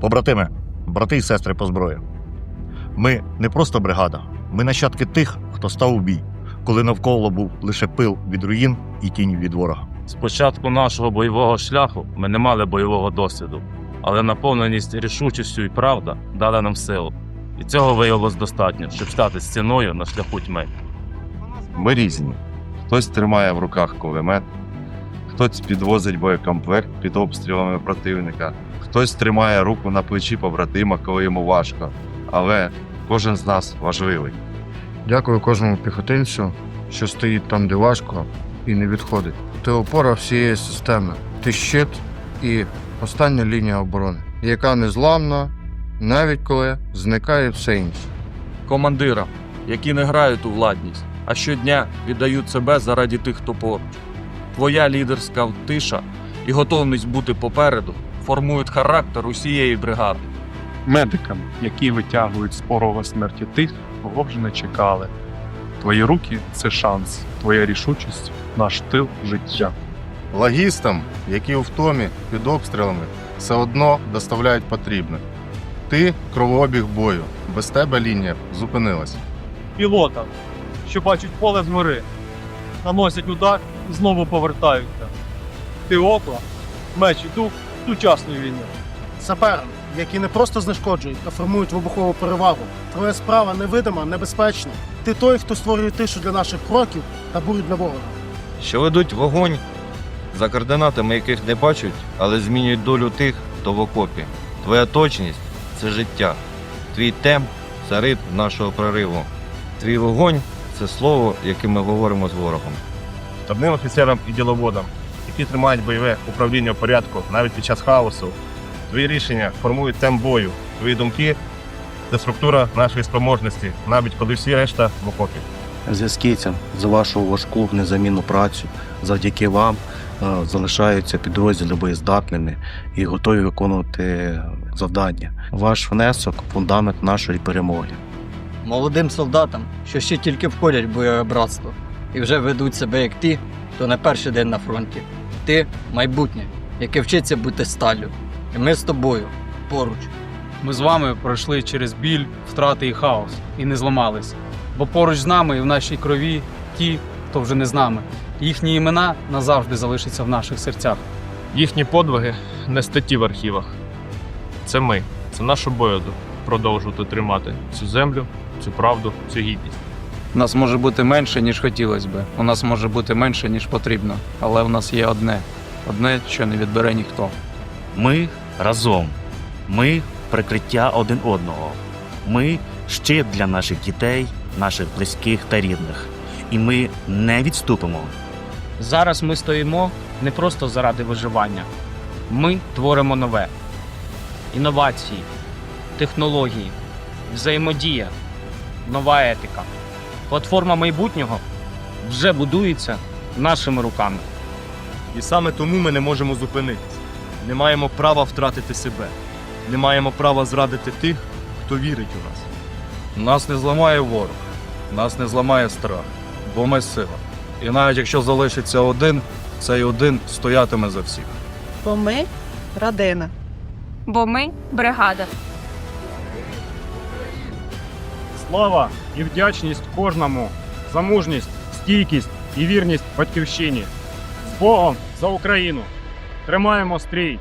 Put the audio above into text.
Побратими, брати і сестри по зброї. Ми не просто бригада, ми нащадки тих, хто став у бій, коли навколо був лише пил від руїн і тінь від ворога. З початку нашого бойового шляху ми не мали бойового досвіду, але наповненість рішучістю і правда дали нам силу. І цього виявилось достатньо, щоб стати стіною на шляху тьми. Ми різні. Хтось тримає в руках кулемет, хтось підвозить боєкомплект під обстрілами противника, хтось тримає руку на плечі побратима, коли йому важко. Але кожен з нас важливий. Дякую кожному піхотинцю, що стоїть там, де важко, і не відходить. Ти опора всієї системи. Ти щит і остання лінія оборони, яка незламна, навіть коли зникає все інше. командирам, які не грають у владність, а щодня віддають себе заради тих, хто поруч. Твоя лідерська тиша і готовність бути попереду формують характер усієї бригади. медикам, які витягують з порога смерті тих, кого вже не чекали. Твої руки це шанс, твоя рішучість наш тил життя. Лагістам, які у втомі під обстрілами, все одно доставляють потрібне. Ти кровообіг бою. Без тебе лінія зупинилась. пілотам, що бачать поле згори, наносять удар і знову повертаються. Ти око, меч і дух сучасної війни. саперам, які не просто знешкоджують, а формують вибухову перевагу. Твоя справа невидима, небезпечна. Ти той, хто створює тишу для наших кроків та бурить для ворога. що ведуть вогонь, за координатами яких не бачать, але змінюють долю тих, хто в окопі. Твоя точність це життя. Твій темп це ритм нашого прориву. Твій вогонь це слово, яке ми говоримо з ворогом. штабним офіцерам і діловодам, які тримають бойове управління в порядку навіть під час хаосу. Твої рішення формують темп бою, твої думки це структура нашої спроможності, навіть коли всі решта в окопі. зв'язківцям за вашу важку незамінну працю. Завдяки вам е, залишаються підрозділи боєздатними і готові виконувати завдання. Ваш внесок фундамент нашої перемоги. Молодим солдатам, що ще тільки входять в бойове братство і вже ведуть себе як ті, хто не перший день на фронті. Ти майбутнє, яке вчиться бути сталлю. І ми з тобою поруч. Ми з вами пройшли через біль, втрати і хаос і не зламались. Бо поруч з нами і в нашій крові ті, хто вже не з нами. Їхні імена назавжди залишаться в наших серцях. Їхні подвиги не статті в архівах. Це ми, це наш обов'язок продовжувати тримати цю землю, цю правду, цю гідність. Нас може бути менше, ніж хотілося би. У нас може бути менше, ніж потрібно. Але у нас є одне одне, що не відбере ніхто. Ми разом. Ми прикриття один одного. Ми щит для наших дітей, наших близьких та рідних. І ми не відступимо. Зараз ми стоїмо не просто заради виживання. Ми творимо нове. Інновації, технології, взаємодія, нова етика. Платформа майбутнього вже будується нашими руками. І саме тому ми не можемо зупинитись. Не маємо права втратити себе. Не маємо права зрадити тих, хто вірить у нас. Нас не зламає ворог, нас не зламає страх, бо ми сила. І навіть якщо залишиться один, цей один стоятиме за всіх. Бо ми родина. Бо ми бригада. Слава і вдячність кожному за мужність, стійкість і вірність батьківщині. З Богом за Україну! Тримаємо стрій!